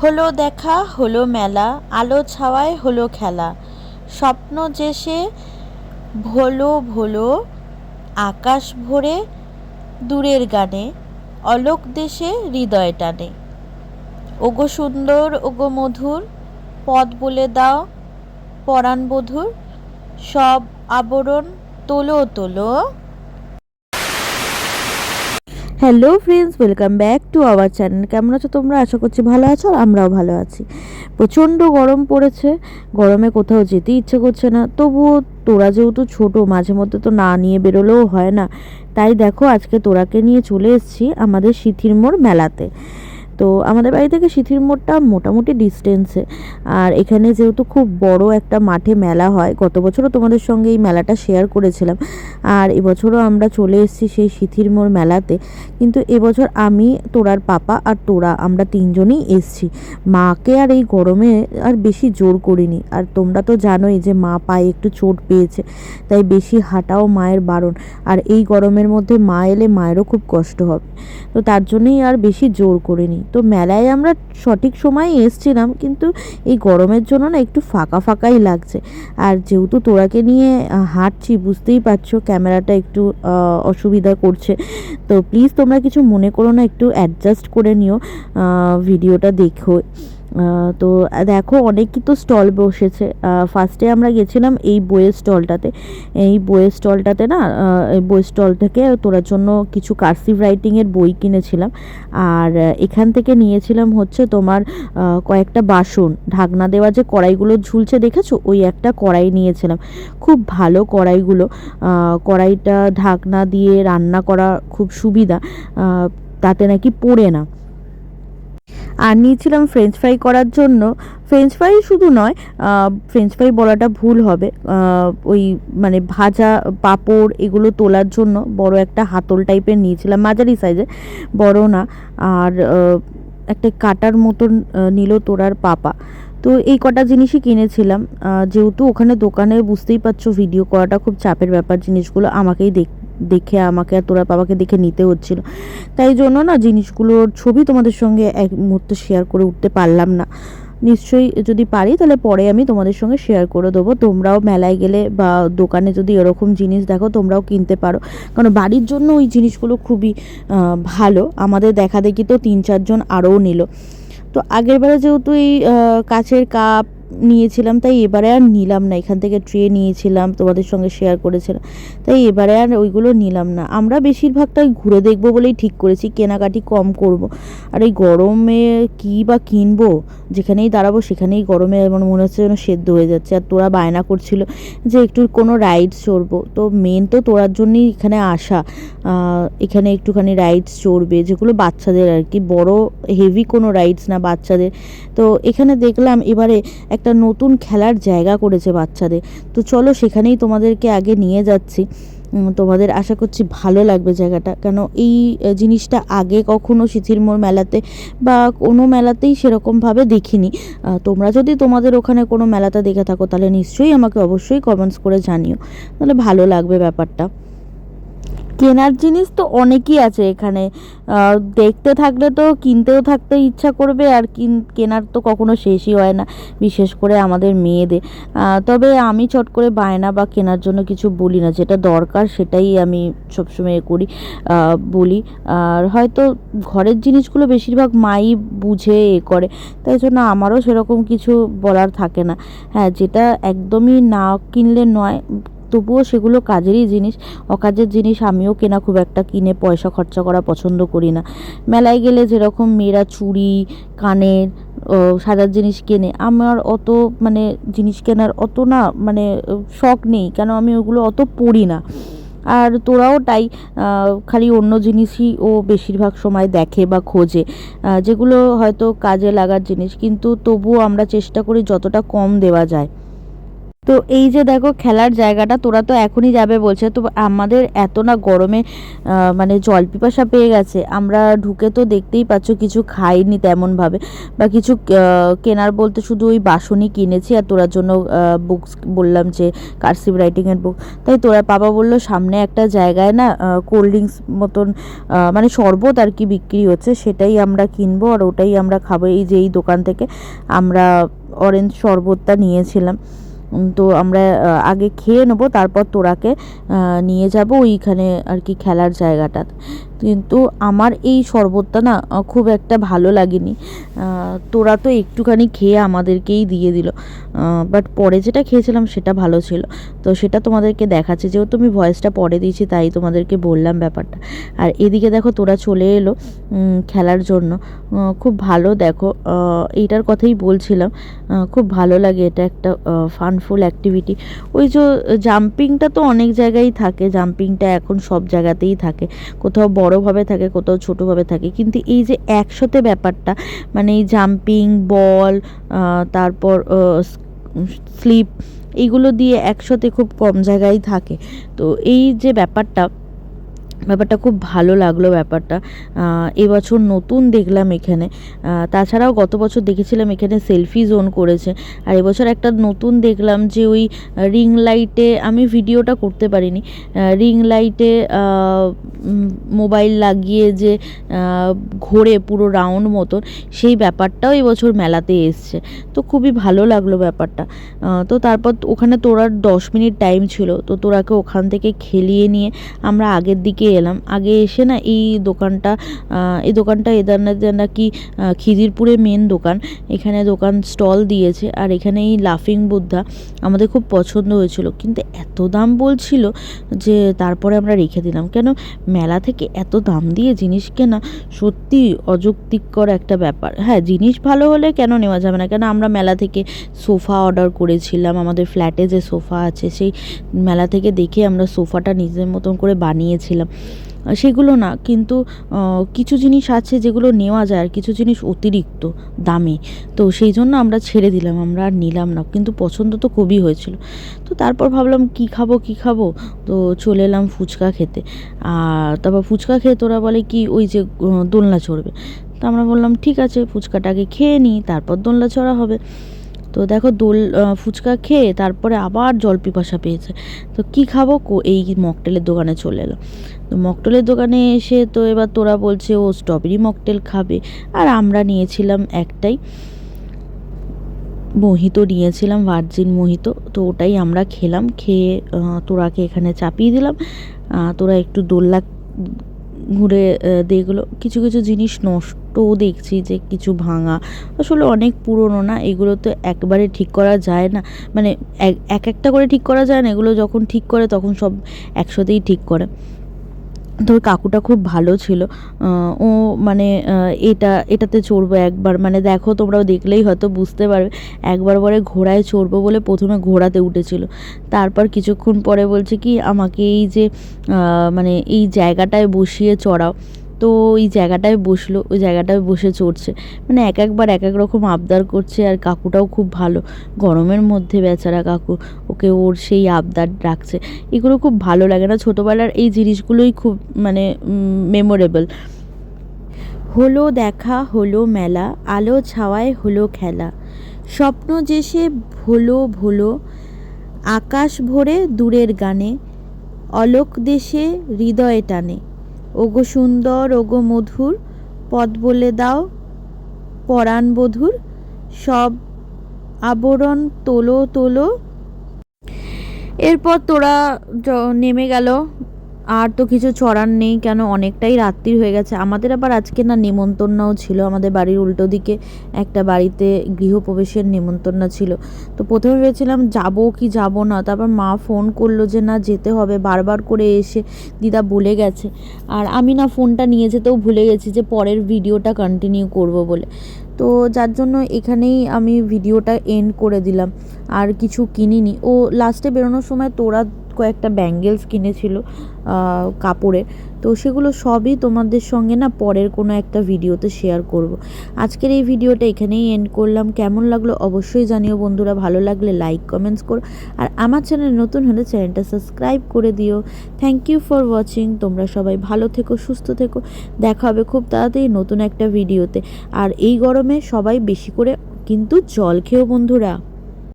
হলো দেখা, হলো মেলা, আলো ছাওয়ায় হলো খেলা। স্বপ্ন যে সে ভোলো ভোলো, আকাশ ভরে দূরের গানে, অলোক দেশে হৃদয় টানে। ওগো সুন্দর, ওগো মধুর পদ বলে দাও, পরাণ বধুর, সব আবরণ তোলো তোলো। Hello friends, welcome back to our channel. কেমন আছো তোমরা? আশা করছি ভালো আছো আর আমরাও ভালো আছি। প্রচণ্ড গরম পড়েছে। গরমে কোথাও যেতে ইচ্ছে করছে না। তবুও তোরা যেহেতু ছোট, মাঝে মধ্যে তো না নিয়ে বেরোলেও হয় না। তাই দেখো, আজকে তোরাকে নিয়ে চলে এসেছি আমাদের সিথির মোড় মেলাতে। তো আমাদের বাড়ি থেকে সিথির মোড়টা মোটামুটি ডিস্টেন্সে আর এখানে যেহেতু খুব বড় একটা মাঠে মেলা হয়, গত বছরও তোমাদের সঙ্গে এই মেলাটা শেয়ার করেছিলাম। আর এবছরও আমরা চলে এসেছি সেই সিথির মোড় মেলাতে। কিন্তু এবছর আমি, তোরার পাপা আর তোরা, আমরা তিনজনেই এসছি। মাকে আর এই গরমে আর বেশি জোর করিনি। আর তোমরা তো জানোই যে মা পায়ে একটু চোট পেয়েছে, তাই বেশি হাঁটাও মায়ের বারণ। আর এই গরমের মধ্যে মা এলে মায়েরও খুব কষ্ট হবে। তো তার জন্যই আর বেশি জোর করিনি। তো মেলায় আমরা সঠিক সময়ে এসছিলাম, কিন্তু এই গরমের জন্য না একটু ফাঁকা ফাঁকাই লাগছে। আর যেহেতু তোরাকে নিয়ে হাঁটছি, বুঝতেই পারছ ক্যামেরাটা একটু অসুবিধা করছে। তো প্লিজ তোমরা কিছু মনে করো না, একটু অ্যাডজাস্ট করে নিও ভিডিওটা দেখো। তো দেখো অনেকই তো স্টল বসেছে। ফার্স্টে আমরা গেছিলাম এই বইয়ের স্টলটাতে। এই বইয়ের স্টলটাতে না এই বইয়ের স্টল থেকে তোরার জন্য কিছু কার্সিভ রাইটিংয়ের বই কিনেছিলাম। আর এখান থেকে নিয়েছিলাম হচ্ছে তোমার কয়েকটা বাসন। ঢাকনা দেওয়া যে কড়াইগুলো ঝুলছে দেখেছ? ওই একটা কড়াই নিয়েছিলাম। খুব ভালো কড়াইগুলো। কড়াইটা ঢাকনা দিয়ে রান্না করা খুব সুবিধা। তাতে নাকি পড়ে না। আর নিয়েছিলাম ফ্রেঞ্চ ফ্রাই করার জন্য। ফ্রেঞ্চ ফ্রাই শুধু নয় ফ্রেঞ্চ ফ্রাই বলাটা ভুল হবে। ওই মানে ভাজা পাঁপড় এগুলো তোলার জন্য বড় একটা হাতল টাইপের নিয়েছিলাম, মাঝারি সাইজে বড় না। আর একটা কাটার মতন নিল তোরার পাপা। তো এই কটা জিনিসই কিনেছিলাম। যেহেতু ওখানে দোকানে বুঝতেই পারছ ভিডিও করাটা খুব চাপের ব্যাপার জিনিসগুলো, আমাকেই দেখ দেখে আমাকে আর তোরা বাবাকে দেখে নিতে হচ্ছিল। তাই জন্য না জিনিসগুলোর ছবি তোমাদের সঙ্গে এক মুহূর্তে শেয়ার করে উঠতে পারলাম না। নিশ্চয়ই যদি পারি তাহলে পরে আমি তোমাদের সঙ্গে শেয়ার করে দেবো। তোমরাও মেলায় গেলে বা দোকানে যদি এরকম জিনিস দেখো, তোমরাও কিনতে পারো। কারণ বাড়ির জন্য ওই জিনিসগুলো খুবই ভালো। আমাদের দেখা দেখি তো তিন চারজন আরও নিল। তো আগের যেহেতু এই কাছের কাপ নিয়েছিলাম, তাই এবারে আর নিলাম না। এখান থেকে ট্রে নিয়েছিলাম, তোমাদের সঙ্গে শেয়ার করেছিলাম। তাই এবারে আর ওইগুলো নিলাম না। আমরা বেশিরভাগটাই ঘুরে দেখব বলেই ঠিক করেছি, কেনাকাটি কম করব। আর এই গরমে কী বা কিনবো? যেখানেই দাঁড়াবো সেখানেই গরমে আমার মনে হচ্ছে যেন সেদ্ধ হয়ে যাচ্ছে। আর তোরা বায়না করছিল যে একটু কোনো রাইডস চড়বো। তো মেন তো তোরার জন্যই এখানে আসা। এখানে একটুখানি রাইডস চড়বে, যেগুলো বাচ্চাদের আর কি। বড় হেভি কোনো রাইডস না বাচ্চাদের। তো এখানে দেখলাম এবারে একটা নতুন খেলার জায়গা করেছে বাচ্চাদের। তো চলো সেখানেই তোমাদেরকে আগে নিয়ে যাচ্ছি। তোমাদের আশা করছি ভালো লাগবে জায়গাটা। কেন এই জিনিসটা আগে কখনো শিথির মোড় মেলাতে বা কোনো মেলাতেই সেরকমভাবে দেখিনি। তোমরা যদি তোমাদের ওখানে কোনো মেলাতে দেখে থাকো, তাহলে নিশ্চয়ই আমাকে অবশ্যই কমেন্টস করে জানিও। তাহলে ভালো লাগবে ব্যাপারটা। কেনার জিনিস তো অনেকই আছে এখানে। দেখতে থাকলে তো কিনতেও থাকতে ইচ্ছা করবে আর কিন, কেনার তো কখনো শেষই হয় না, বিশেষ করে আমাদের মেয়েদের। তবে আমি চট করে বায়না বা কেনার জন্য কিছু বলি না, যেটা দরকার সেটাই আমি সবসময় করি বলি। আর হয়তো ঘরের জিনিসগুলো বেশিরভাগ মাই বুঝে এ করে, তাই জন্য আমারও সেরকম কিছু বলার থাকে না। হ্যাঁ যেটা একদমই না কিনলে নয় তবুও সেগুলো কাজেরই জিনিস। অকাজের জিনিস আমিও কেনা খুব একটা কিনে পয়সা খরচা করা পছন্দ করি না। মেলায় গেলে যেরকম মেয়েরা চুড়ি, কানের সাজার জিনিস কেনে, আমার অত মানে জিনিস কেনার অত না মানে শখ নেই। কেন আমি ওগুলো অত পড়ি না। আর তোরাও তাই খালি অন্য জিনিসই ও বেশিরভাগ সময় দেখে বা খোঁজে। যেগুলো হয়তো কাজে লাগার জিনিস, কিন্তু তবুও আমরা চেষ্টা করি যতটা কম দেওয়া যায়। তো এই যে দেখো খেলার জায়গাটা, তোরা তো এখনই যাবে বলছে, তো আমাদের এত না গরমে মানে জল পিপাসা পেয়ে গেছে। আমরা ঢুকে তো দেখতেই পাচ্ছ কিছু খাইনি তেমনভাবে। বা কিছু কেনার বলতে শুধু ওই বাসনই কিনেছি আর তোরার জন্য বুকস বললাম যে কার্সিভ রাইটিংয়ের বুক তাই তোরা, বাবা বলল সামনে একটা জায়গায় না কোল্ড ড্রিঙ্কস মতন মানে শরবত আর কি বিক্রি হচ্ছে, সেটাই আমরা কিনবো আর ওটাই আমরা খাব। এই যে এই দোকান থেকে আমরা অরেঞ্জ শরবতটা নিয়েছিলাম। তো আমরা আগে খেয়ে নেব তারপর তোরাকে নিয়ে যাব ওইখানে আর কি খেলার জায়গাটা। কিন্তু আমার এই শরবতটা না খুব একটা ভালো লাগেনি। তোরা তো একটুখানি খেয়ে আমাদেরকেই দিয়ে দিল। বাট পরে যেটা খেয়েছিলাম সেটা ভালো ছিল। তো সেটা তোমাদেরকে দেখাচ্ছে। যেহেতু আমি ভয়েসটা পরে দিয়েছি, তাই তোমাদেরকে বললাম ব্যাপারটা। আর এদিকে দেখো, তোরা চলে এলো খেলার জন্য। খুব ভালো দেখো। এইটার কথাই বলছিলাম। খুব ভালো লাগে এটা একটা ফানফুল অ্যাক্টিভিটি ওই যে জাম্পিংটা তো অনেক জায়গায় থাকে। জাম্পিংটা এখন সব জায়গাতেই থাকে। কোথাও বড়োভাবে থাকে, কোথাও ছোটোভাবে থাকে। কিন্তু এই যে একসাথে ব্যাপারটা মানে এই জাম্পিং বল তারপর স্লিপ এইগুলো দিয়ে একসাথে খুব কম জায়গায় থাকে। তো এই যে ব্যাপারটা ব্যাপারটা খুব ভালো লাগল ব্যাপারটা। এবছর নতুন দেখলাম এখানে। তাছাড়াও গত বছর দেখেছিলাম এখানে সেলফি জোন করেছে। আর এবছর একটা নতুন দেখলাম যে ওই রিং লাইটে আমি ভিডিওটা করতে পারিনি। রিং লাইটে মোবাইল লাগিয়ে যে ঘোরে পুরো রাউন্ড মতন, সেই ব্যাপারটাও এবছর মেলাতে এসছে। তো খুবই ভালো লাগল ব্যাপারটা। তো তারপর ওখানে তোরার দশ মিনিট টাইম ছিল। তো তোরাকে ওখান থেকে খেলিয়ে নিয়ে আমরা আগের দিকে এলাম। আগে এসে না এই দোকানটা এই দোকানটা এদার নাকি খিদিরপুরে মেন দোকান, এখানে দোকান স্টল দিয়েছে। আর এখানে এই লাফিং বুদ্ধা আমাদের খুব পছন্দ হয়েছিল। কিন্তু এত দাম বলছিল যে তারপরে আমরা রেখে দিলাম। কেন? মেলা থেকে এত দাম দিয়ে জিনিস কেনা সত্যি অযৌক্তিকর একটা ব্যাপার। হ্যাঁ জিনিস ভালো হলে কেন নেওয়া যাবে না? কেন আমরা মেলা থেকে সোফা অর্ডার করেছিলাম। আমাদের ফ্ল্যাটে যে সোফা আছে, সেই মেলা থেকে দেখে আমরা সোফাটা নিজের মতন করে বানিয়েছিলাম। সেগুলো না, কিন্তু কিছু জিনিস আছে যেগুলো নেওয়া যায় আর কিছু জিনিস অতিরিক্ত দামে। তো সেই জন্য আমরা ছেড়ে দিলাম, আমরা আর নিলাম না, কিন্তু পছন্দ তো খুবই হয়েছিল। তো তারপর ভাবলাম, কি খাব কি খাব? তো চলে এলাম ফুচকা খেতে। আর তারপর ফুচকা খেয়ে তোরা বলে কি, ওই যে দোলনা চড়বে তো আমরা বললাম, ঠিক আছে, ফুচকাটাকে খেয়ে নিই, তারপর দোলনা চড়া হবে। তো দেখো দোল ফুচকা খেয়ে তারপরে আবার জল পিপাসা পেয়েছে। তো কি খাব? কো- এই মকটেলের দোকানে চলে এলো। তো মকটেলের দোকানে এসে তো এবার তোরা বলছে, ও স্ট্রবেরি মকটেল খাবে। আর আমরা নিয়েছিলাম একটাই। মোহিত নিয়েছিলাম, ভার্জিন মোহিত। তো ওটাই আমরা খেলাম, খেয়ে তোরাকে এখানে চাপিয়ে দিলাম। তোরা একটু দোল্লা ঘুরে দেখল কিছু কিছু জিনিস নষ্টও দেখছি যে কিছু ভাঙা। আসলে অনেক পুরনো না, এগুলো তো একবারে ঠিক করা যায় না। মানে এক- এক একটা করে ঠিক করা যায় না, এগুলো যখন ঠিক করে তখন সব একসাথেই ঠিক করে। তো ওই কাকুটা খুব ভালো ছিল ও মানে এটা, এটাতে চড়বো একবার মানে দেখো তোমরাও দেখলেই হয়তো বুঝতে পারবে, একবার পরে ঘোড়ায় চড়বো বলে প্রথমে ঘোড়াতে উঠেছিল। তারপর কিছুক্ষণ পরে বলছে কি, আমাকে এই যে মানে এই জায়গাটায় বসিয়ে চড়াও। তো ওই জায়গাটায় বসল, ওই জায়গাটায় বসে চড়ছে। মানে এক একবার এক এক রকম আবদার করছে আর কাকুটাও খুব ভালো। গরমের মধ্যে বেচারা কাকু, ওকে ওর সেই আবদার রাখছে। এগুলো খুব ভালো লাগে না। ছোটোবেলার এই জিনিসগুলোই খুব মানে মেমোরেবল হলো দেখা, হলো মেলা, আলো ছাওয়ায় হলো খেলা। স্বপ্ন যে সে ভোলো ভোলো, আকাশ ভরে দূরের গানে, অলোক দেশে হৃদয়ে টানে। ওগো সুন্দর, ওগো মধুর, পদ বলে দাও, পরাণ বধুর, সব আবরণ তোলো তোলো। এরপর তোরা নেমে গেল। আর তো কিছু ছড়ার নেই, কেন অনেকটাই রাত্রি হয়ে গেছে। আমাদের আবার আজকে না নেমন্তন্নও ছিল, আমাদের বাড়ির উল্টো দিকে একটা বাড়িতে গৃহপ্রবেশের নেমন্তন্ন ছিল। তো প্রথমে ভেবেছিলাম যাব কি যাব না, তারপর মা ফোন করল যে না যেতে হবে, বারবার করে এসে দিদা বলে গেছে। আর আমি না ফোনটা নিয়ে যেতেও ভুলে গেছি যে পরের ভিডিওটা কন্টিনিউ করব বলে। তো যার জন্য এখানেই আমি ভিডিওটা এন্ড করে দিলাম, আর কিছু কিনিনি। ও লাস্টে বেরোনোর সময় তোরা কয়েকটা ব্যাঙ্গেলস কিনেছিল কাপড়ে তো সেগুলো সবই তোমাদের সঙ্গে না পরের কোনো একটা ভিডিওতে শেয়ার করব। আজকের এই ভিডিওটা এখানেই এন্ড করলাম। কেমন লাগল অবশ্যই জানিও বন্ধুরা। ভালো লাগলে লাইক কমেন্টস করো। আর আমার চ্যানেল নতুন হলে চ্যানেলটা সাবস্ক্রাইব করে দিও। থ্যাংক ইউ ফর ওয়াচিং তোমরা সবাই ভালো থেকো, সুস্থ থেকো। দেখা হবে খুব তাড়াতাড়ি নতুন একটা ভিডিওতে। আর এই গরমে সবাই বেশি করে কিন্তু জল খেও বন্ধুরা।